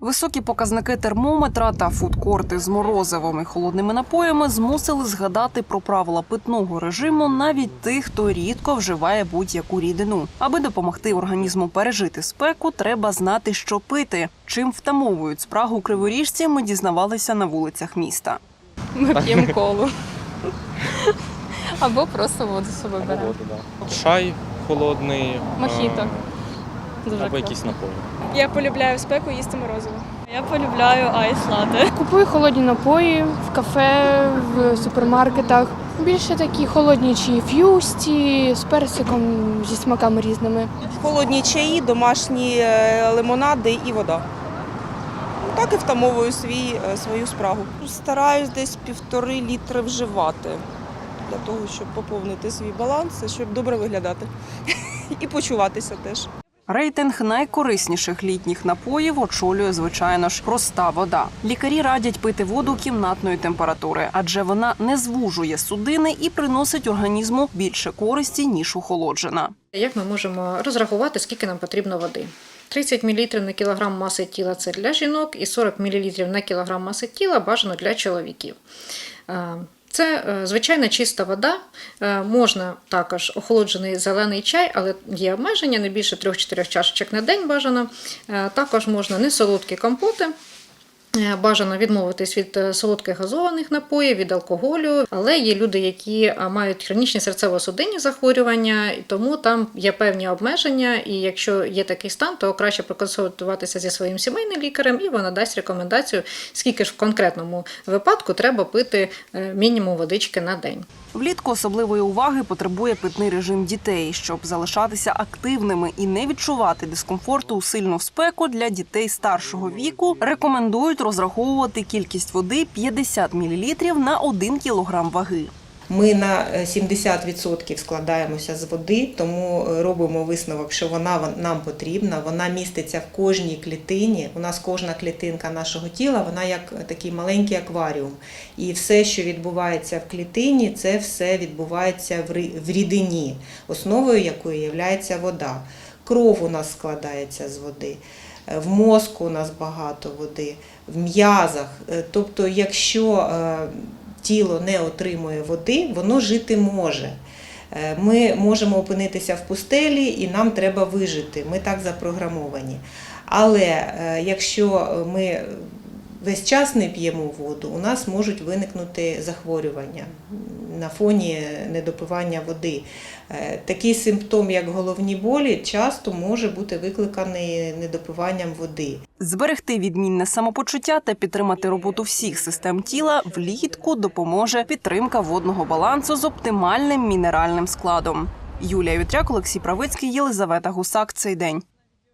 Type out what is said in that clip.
Високі показники термометра та фудкорти з морозивом і холодними напоями змусили згадати про правила питного режиму навіть тих, хто рідко вживає будь-яку рідину. Аби допомогти організму пережити спеку, треба знати, що пити. Чим втамовують спрагу криворіжці, ми дізнавалися на вулицях міста. Ми п'ємо колу. Або просто воду з собою беремо. Чай холодний. Мохіто. Дуже Або якісь напої. Я полюбляю спеку їсти морозиво. Я полюбляю айс лате. Купую холодні напої в кафе, в супермаркетах. Більше такі холодні чаї ф'юсті з персиком, зі смаками різними. холодні чаї, домашні е, лимонади і вода. Ну, Так і втамовую свій, е, свою спрагу. Стараюсь десь півтори літри вживати для того, щоб поповнити свій баланс, щоб добре виглядати і почуватися теж. Рейтинг найкорисніших літніх напоїв очолює, звичайно ж, проста вода. Лікарі радять пити воду кімнатної температури, адже вона не звужує судини і приносить організму більше користі ніж охолоджена. Як ми можемо розрахувати, скільки нам потрібно води? 30 мл на кілограм маси тіла це для жінок, і 40 мл на кілограм маси тіла бажано для чоловіків. Це е, звичайна чиста вода. Е, Можна також охолоджений зелений чай, але є обмеження не більше 3-4 чашечок на день бажано. Е, Також можна несолодкі компоти. Е, Бажано відмовитись від е, солодких газованих напоїв, від алкоголю, але є люди, які мають хронічні серцево-судинні захворювання, і тому там є певні обмеження. І якщо є такий стан, то краще проконсультуватися зі своїм сімейним лікарем, і вона дасть рекомендацію, скільки ж в конкретному випадку треба пити е, мінімум водички на день. Влітку особливої уваги потребує питний режим дітей, щоб залишатися активними і не відчувати дискомфорту у сильну спеку для дітей старшого віку. Рекомендують розраховувати кількість води 50 мл на 1 кг ваги. Ми на е, 70% складаємося з води, тому е, робимо висновок, що вона нам потрібна. Вона міститься в кожній клітині. У нас кожна клітинка нашого тіла, вона як такий маленький акваріум. І все, що відбувається в клітині, це все відбувається в рідині, основою якої є вода. Кров у нас складається з води. Е, В мозку у нас багато води, в м'язах. Е, Тобто, якщо е, тіло не отримує води, воно жити може. Е, Ми можемо опинитися в пустелі і нам треба вижити. Ми так запрограмовані. Але е, якщо ми весь час не п'ємо воду, у нас можуть виникнути захворювання на фоні недопивання води. Е, Такий симптом, як головні болі, часто може бути викликаний недопиванням води. Зберегти відмінне самопочуття та підтримати роботу всіх систем тіла влітку допоможе підтримка водного балансу з оптимальним мінеральним складом. Юлія Вітряк, Олексій Правицький, Єлизавета Гусак. Цей день.